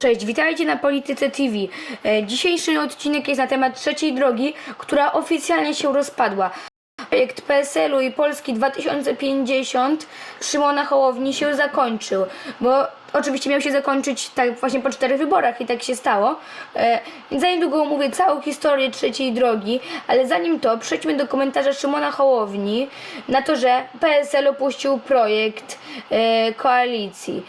Cześć, witajcie na Polityce TV. E, Dzisiejszy odcinek jest na temat trzeciej drogi, która oficjalnie się rozpadła. Projekt PSL-u i Polski 2050 Szymona Hołowni się zakończył, bo oczywiście miał się zakończyć tak właśnie po czterech wyborach i tak się stało. E, Więc za niedługo omówię całą historię trzeciej drogi, ale zanim to przejdźmy do komentarza Szymona Hołowni na to, że PSL opuścił projekt e, koalicji.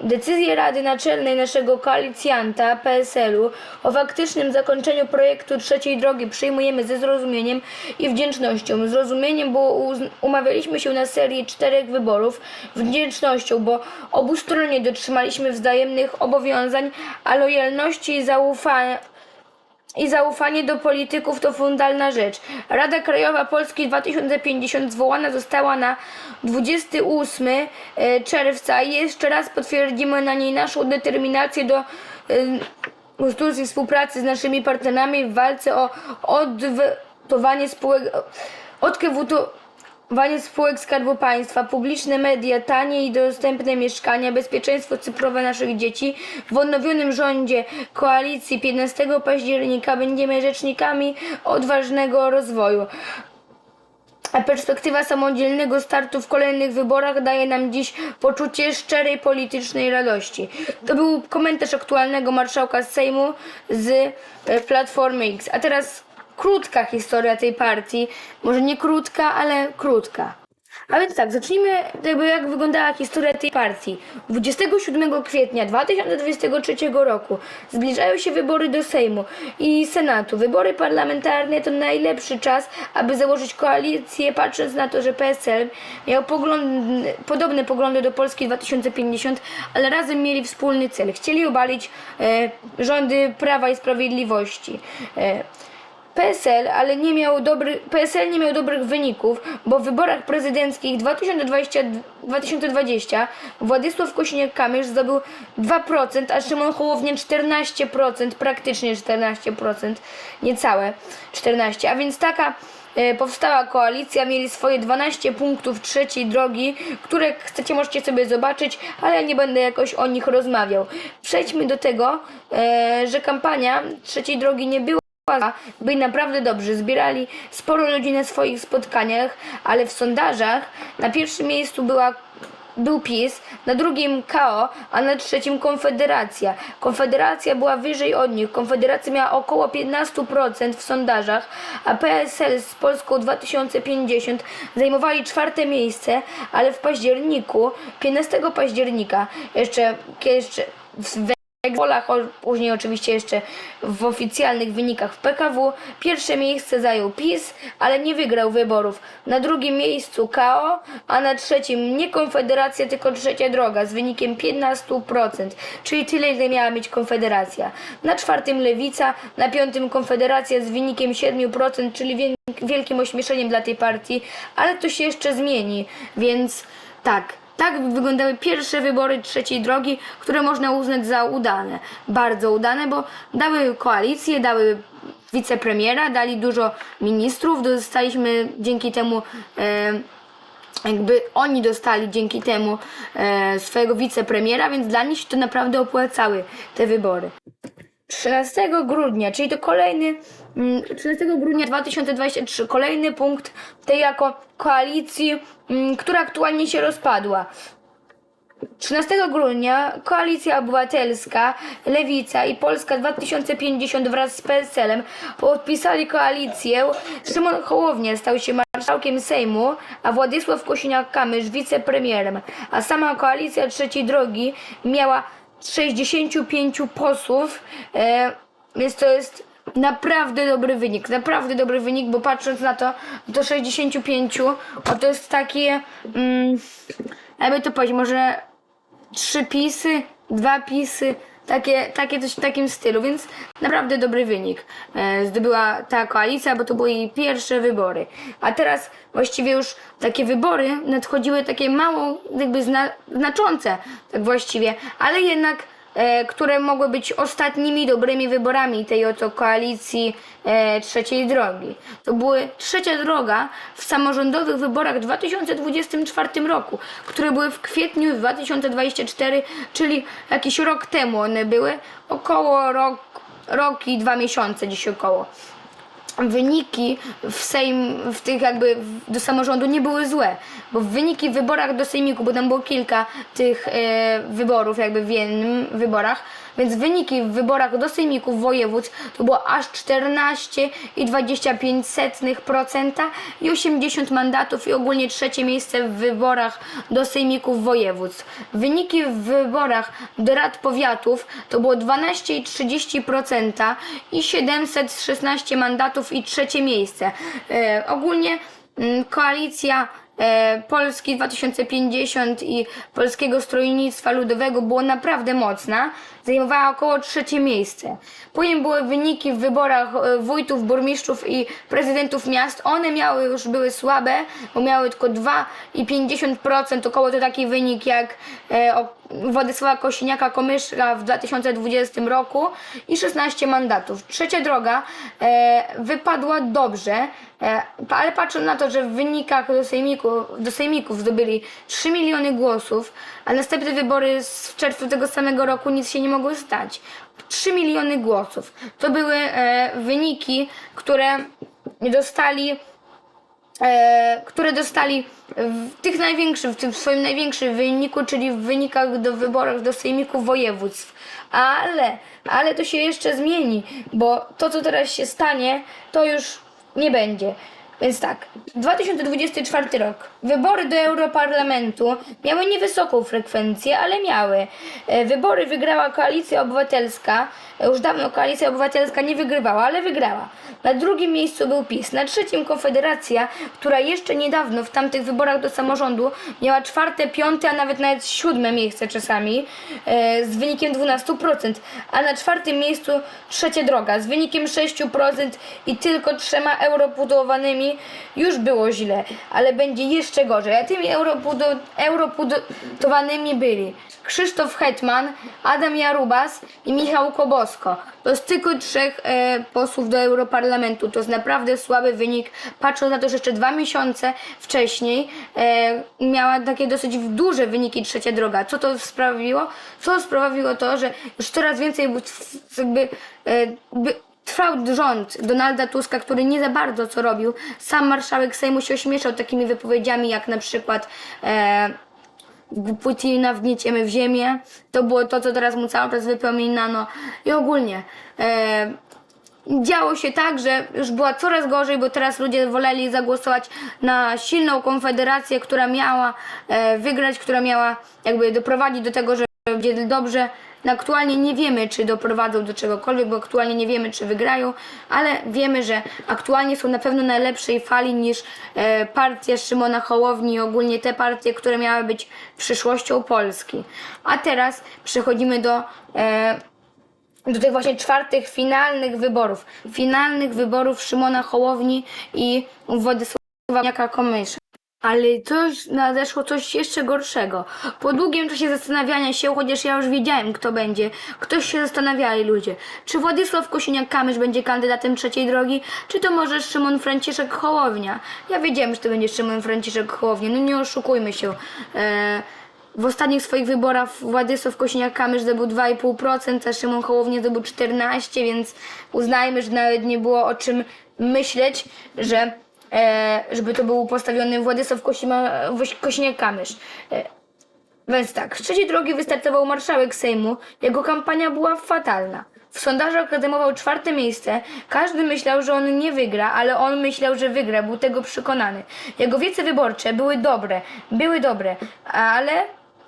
Decyzję Rady Naczelnej naszego koalicjanta PSL-u o faktycznym zakończeniu projektu trzeciej drogi przyjmujemy ze zrozumieniem i wdzięcznością. Zrozumieniem, bo umawialiśmy się na serię czterech wyborów. Wdzięcznością, bo obustronnie dotrzymaliśmy wzajemnych obowiązań, a lojalności i i zaufanie do polityków to fundalna rzecz. Rada Krajowa Polski 2050 zwołana została na 28 e, czerwca i jeszcze raz potwierdzimy na niej naszą determinację do e, konstytucji współpracy z naszymi partnerami w walce o odwetowanie spółek odkwitowanie spółek Skarbu Państwa, publiczne media, tanie i dostępne mieszkania, bezpieczeństwo cyfrowe naszych dzieci. W odnowionym rządzie koalicji 15 października będziemy rzecznikami odważnego rozwoju. A perspektywa samodzielnego startu w kolejnych wyborach daje nam dziś poczucie szczerej politycznej radości. To był komentarz aktualnego marszałka Sejmu z e, Platformy X. A teraz krótka historia tej partii. Może nie krótka, ale krótka. A więc tak, zacznijmy jakby jak wyglądała historia tej partii. 27 kwietnia 2023 roku zbliżają się wybory do Sejmu i Senatu. Wybory parlamentarne to najlepszy czas, aby założyć koalicję, patrząc na to, że PSL miał pogląd, podobne poglądy do Polski 2050, ale razem mieli wspólny cel. Chcieli obalić e, rządy Prawa i Sprawiedliwości. E, PSL, ale nie miał dobry, PSL nie miał dobrych wyników, bo w wyborach prezydenckich 2020, 2020 Władysław Kośniak-Kamysz zdobył 2%, a Szymon Hołownia 14%, praktycznie 14%, niecałe 14%, a więc taka e, powstała koalicja, mieli swoje 12 punktów trzeciej drogi, które chcecie możecie sobie zobaczyć, ale ja nie będę jakoś o nich rozmawiał. Przejdźmy do tego, e, że kampania trzeciej drogi nie była byli naprawdę dobrzy. Zbierali sporo ludzi na swoich spotkaniach, ale w sondażach na pierwszym miejscu była był PiS, na drugim KO, a na trzecim Konfederacja. Konfederacja była wyżej od nich. Konfederacja miała około 15% w sondażach, a PSL z Polską 2050 zajmowali czwarte miejsce, ale w październiku, 15 października, jeszcze, jeszcze w polach, później oczywiście jeszcze w oficjalnych wynikach w PKW. Pierwsze miejsce zajął PiS, ale nie wygrał wyborów. Na drugim miejscu KO, a na trzecim nie Konfederacja, tylko Trzecia Droga z wynikiem 15%, czyli tyle, ile miała mieć Konfederacja. Na czwartym Lewica, na piątym Konfederacja z wynikiem 7%, czyli wiel- wielkim ośmieszeniem dla tej partii, ale to się jeszcze zmieni, więc tak. Tak wyglądały pierwsze wybory trzeciej drogi, które można uznać za udane. Bardzo udane, bo dały koalicję, dały wicepremiera, dali dużo ministrów, dostaliśmy dzięki temu. E, jakby oni dostali dzięki temu e, swojego wicepremiera, więc dla nich się to naprawdę opłacały te wybory. 13 grudnia, czyli to kolejny mm, 13 grudnia 2023, kolejny punkt tej jako koalicji, mm, która aktualnie się rozpadła. 13 grudnia Koalicja Obywatelska, Lewica i Polska 2050 wraz z PSL-em podpisali koalicję. Szymon Hołownia stał się marszałkiem Sejmu, a Władysław Kosiniak-Kamysz wicepremierem. A sama koalicja Trzeciej Drogi miała 65 posłów, e, więc to jest naprawdę dobry wynik. Naprawdę dobry wynik, bo patrząc na to, do 65, o to jest takie, mm, jakby to powiedzieć, może trzy pisy, dwa pisy, takie, takie coś w takim stylu, więc naprawdę dobry wynik e, zdobyła ta koalicja, bo to były jej pierwsze wybory. A teraz właściwie już takie wybory nadchodziły takie mało jakby zna, znaczące, tak właściwie, ale jednak które mogły być ostatnimi dobrymi wyborami tej oto koalicji e, trzeciej drogi. To były trzecia droga w samorządowych wyborach w 2024 roku, które były w kwietniu 2024, czyli jakiś rok temu one były, około rok, rok i dwa miesiące gdzieś około wyniki w Sejm, w tych jakby do samorządu nie były złe, bo wyniki w wyborach do Sejmiku, bo tam było kilka tych e, wyborów jakby w jednym wyborach, więc wyniki w wyborach do Sejmików województw to było aż 14,25% i 80 mandatów i ogólnie trzecie miejsce w wyborach do Sejmików województw. Wyniki w wyborach do rad powiatów to było 12,30% i 716 mandatów i trzecie miejsce. E, ogólnie mm, koalicja Polski 2050 i Polskiego Stronnictwa Ludowego było naprawdę mocna, zajmowała około trzecie miejsce. Później były wyniki w wyborach e, wójtów, burmistrzów i prezydentów miast. One miały już były słabe, bo miały tylko 2,50%, około to taki wynik jak e, Władysława Kosiniaka-Komysza w 2020 roku i 16 mandatów. Trzecia droga e, wypadła dobrze, e, ale patrząc na to, że w wynikach do sejmików, do sejmików zdobyli 3 miliony głosów, a następne wybory w czerwcu tego samego roku nic się nie mogły stać. 3 miliony głosów. To były e, wyniki, które dostali e, które dostali w tych największych, w tym swoim największym wyniku, czyli w wynikach do wyborów do sejmików województw. Ale, ale to się jeszcze zmieni, bo to, co teraz się stanie, to już nie będzie. Więc tak, 2024 rok. Wybory do Europarlamentu miały niewysoką frekwencję, ale miały. E, Wybory wygrała Koalicja Obywatelska. E, Już dawno Koalicja Obywatelska nie wygrywała, ale wygrała. Na drugim miejscu był PiS. Na trzecim Konfederacja, która jeszcze niedawno w tamtych wyborach do samorządu miała czwarte, piąte, a nawet nawet siódme miejsce czasami e, z wynikiem 12%. A na czwartym miejscu trzecia droga z wynikiem 6% i tylko trzema europudowanymi już było źle, ale będzie jeszcze gorzej. A tymi europudo- europudowanymi byli Krzysztof Hetman, Adam Jarubas i Michał Kobosko. To jest tylko trzech e, posłów do Europarlamentu. To jest naprawdę słaby wynik, patrząc na to, że jeszcze dwa miesiące wcześniej e, miała takie dosyć duże wyniki trzecia droga. Co to sprawiło? Co sprawiło to, że już coraz więcej jakby, e, by, trwał rząd Donalda Tuska, który nie za bardzo co robił. Sam marszałek Sejmu się ośmieszał takimi wypowiedziami, jak na przykład e, Putina wgnieciemy w ziemię. To było to, co teraz mu cały czas wypominano. I ogólnie e, działo się tak, że już była coraz gorzej, bo teraz ludzie woleli zagłosować na silną konfederację, która miała e, wygrać, która miała jakby doprowadzić do tego, że będzie dobrze. No, aktualnie nie wiemy, czy doprowadzą do czegokolwiek, bo aktualnie nie wiemy, czy wygrają, ale wiemy, że aktualnie są na pewno na lepszej fali niż e, partia Szymona Hołowni i ogólnie te partie, które miały być przyszłością Polski. A teraz przechodzimy do e, do tych właśnie czwartych finalnych wyborów. Finalnych wyborów Szymona Hołowni i Władysława Komysza. Ale coś nadeszło coś jeszcze gorszego. Po długim czasie zastanawiania się, chociaż ja już wiedziałem kto będzie, ktoś się zastanawiali ludzie, czy Władysław Kosiniak-Kamysz będzie kandydatem trzeciej drogi, czy to może Szymon Franciszek Hołownia. Ja wiedziałem, że to będzie Szymon Franciszek Hołownia, no nie oszukujmy się. E, w ostatnich swoich wyborach Władysław Kosiniak-Kamysz zdobył 2,5%, a Szymon Hołownia zdobył 14%, więc uznajmy, że nawet nie było o czym myśleć, że żeby to był postawiony Władysław Kosima- Kosiniak-Kamysz. E, więc tak, z trzeciej drogi wystartował marszałek Sejmu. Jego kampania była fatalna. W sondażach zajmował czwarte miejsce. Każdy myślał, że on nie wygra, ale on myślał, że wygra. Był tego przekonany. Jego wiece wyborcze były dobre. Były dobre, ale...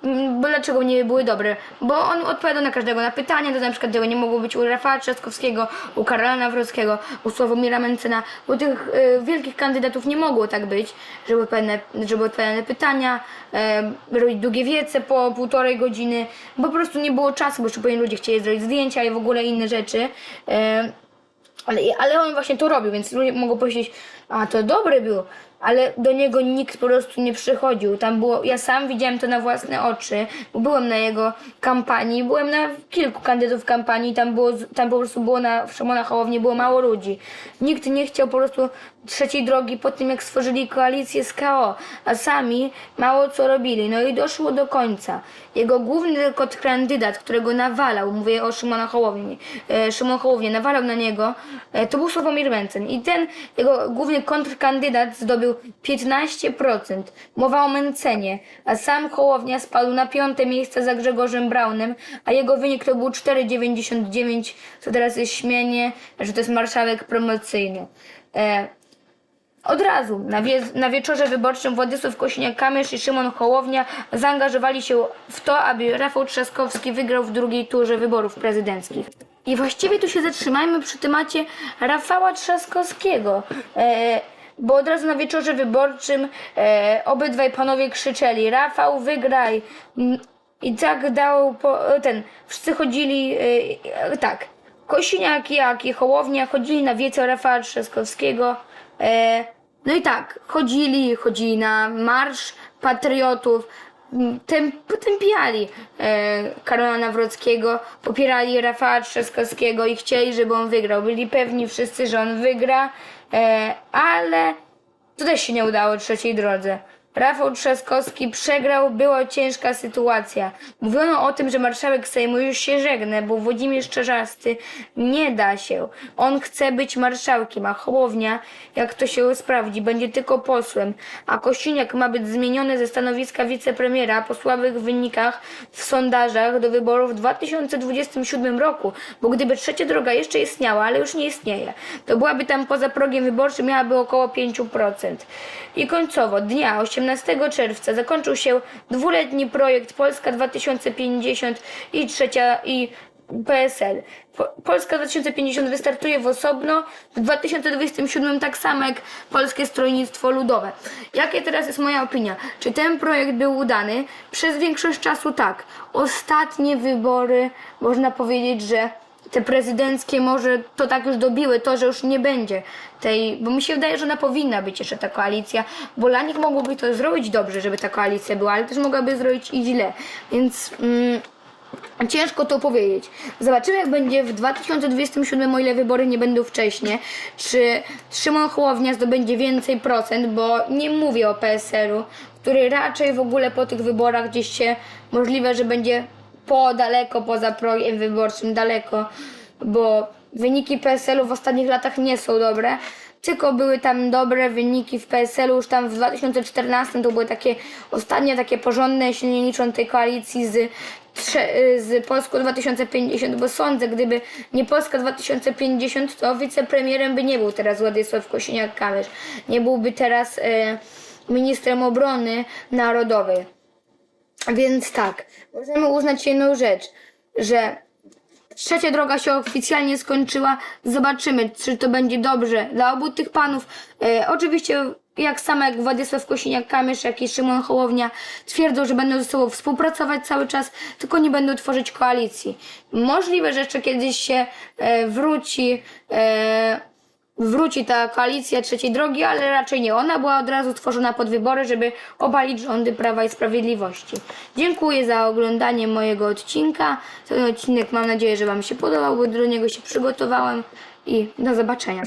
mm, Bo dlaczego nie były dobre? Bo on odpowiadał na każdego na pytania, to na przykład tego nie mogło być u Rafała Trzaskowskiego, u Karola Nawrockiego, u Sławomira Mencena. U tych y, wielkich kandydatów nie mogło tak być, żeby, pewne, żeby pytania, e, robić długie wiece po półtorej godziny, bo po prostu nie było czasu, bo jeszcze powinni ludzie chcieli zrobić zdjęcia i w ogóle inne rzeczy. E, ale, ale on właśnie to robił, więc ludzie mogą powiedzieć, a to dobry był. Ale do niego nikt po prostu nie przychodził. Tam było, ja sam widziałem to na własne oczy, bo byłem na jego kampanii, byłem na kilku kandydatów kampanii, tam było, tam po prostu było na Szymona Hołowni było mało ludzi. Nikt nie chciał po prostu trzeciej drogi po tym, jak stworzyli koalicję z KO, a sami mało co robili. No i doszło do końca. Jego główny kontrkandydat, którego nawalał, mówię o Szymona Hołowni, e, Szymon Hołownia, nawalał na niego, e, to był Sławomir Mencen. I ten jego główny kontrkandydat zdobył 15%. Mowa o Mencenie, a sam Hołownia spadł na piąte miejsce za Grzegorzem Braunem, a jego wynik to był 4,99, co teraz jest śmienie, że to jest marszałek promocyjny. E, od razu na, wie, na wieczorze wyborczym Władysław Kosiniak-Kamysz i Szymon Hołownia zaangażowali się w to, aby Rafał Trzaskowski wygrał w drugiej turze wyborów prezydenckich. I właściwie tu się zatrzymajmy przy temacie Rafała Trzaskowskiego. E, bo od razu na wieczorze wyborczym e, obydwaj panowie krzyczeli Rafał wygraj. Mm, i tak dał po, ten, wszyscy chodzili e, tak, Kosiniak jak i Hołownia chodzili na wiece Rafała Trzaskowskiego e, no i tak, chodzili, chodzili na marsz patriotów, potępiali e, Karola Nawrockiego, popierali Rafała Trzaskowskiego i chcieli, żeby on wygrał. Byli pewni wszyscy, że on wygra, e, ale to też się nie udało trzeciej drodze. Rafał Trzaskowski przegrał, była ciężka sytuacja. Mówiono o tym, że marszałek Sejmu już się żegna, bo Włodzimierz Czarzasty nie da się. On chce być marszałkiem, a Hołownia, jak to się sprawdzi, będzie tylko posłem, a Kosiniak ma być zmieniony ze stanowiska wicepremiera po słabych wynikach w sondażach do wyborów w 2027 roku, bo gdyby trzecia droga jeszcze istniała, ale już nie istnieje, to byłaby tam poza progiem wyborczym, miałaby około 5%. I końcowo, dnia 18 czerwca zakończył się dwuletni projekt Polska 2050 i trzecia i PSL. Po- Polska 2050 wystartuje w osobno, w 2027 tak samo jak Polskie Stronnictwo Ludowe. Jakie teraz jest moja opinia? Czy ten projekt był udany? Przez większość czasu tak. Ostatnie wybory, można powiedzieć, że te prezydenckie może to tak już dobiły to, że już nie będzie tej, bo mi się wydaje, że ona powinna być jeszcze ta koalicja, bo dla nich mogłoby to zrobić dobrze, żeby ta koalicja była, ale też mogłaby zrobić i źle, więc mm, ciężko to powiedzieć. Zobaczymy jak będzie w 2027, o ile wybory nie będą wcześniej, czy Szymon Hołownia zdobędzie więcej procent, bo nie mówię o PSL-u, który raczej w ogóle po tych wyborach gdzieś się możliwe, że będzie po daleko poza progiem wyborczym, daleko, bo wyniki PSL-u w ostatnich latach nie są dobre. Tylko były tam dobre wyniki w PSL-u, już tam w 2014 to były takie ostatnie takie porządne, jeśli nie licząc tej koalicji z, z Polską 2050, bo sądzę, gdyby nie Polska 2050, to wicepremierem by nie był teraz Władysław Kosiniak-Kamysz. Nie byłby teraz e, ministrem obrony narodowej. Więc tak, możemy uznać jedną rzecz, że trzecia droga się oficjalnie skończyła. Zobaczymy, czy to będzie dobrze dla obu tych panów. E, oczywiście, jak samo jak Władysław Kosiniak-Kamysz, jak i Szymon Hołownia twierdzą, że będą ze sobą współpracować cały czas, tylko nie będą tworzyć koalicji. Możliwe, że jeszcze kiedyś się e, wróci. E, wróci ta koalicja trzeciej drogi, ale raczej nie. Ona była od razu tworzona pod wybory, żeby obalić rządy Prawa i Sprawiedliwości. Dziękuję za oglądanie mojego odcinka. Ten odcinek mam nadzieję, że Wam się podobał, bo do niego się przygotowałem i do zobaczenia.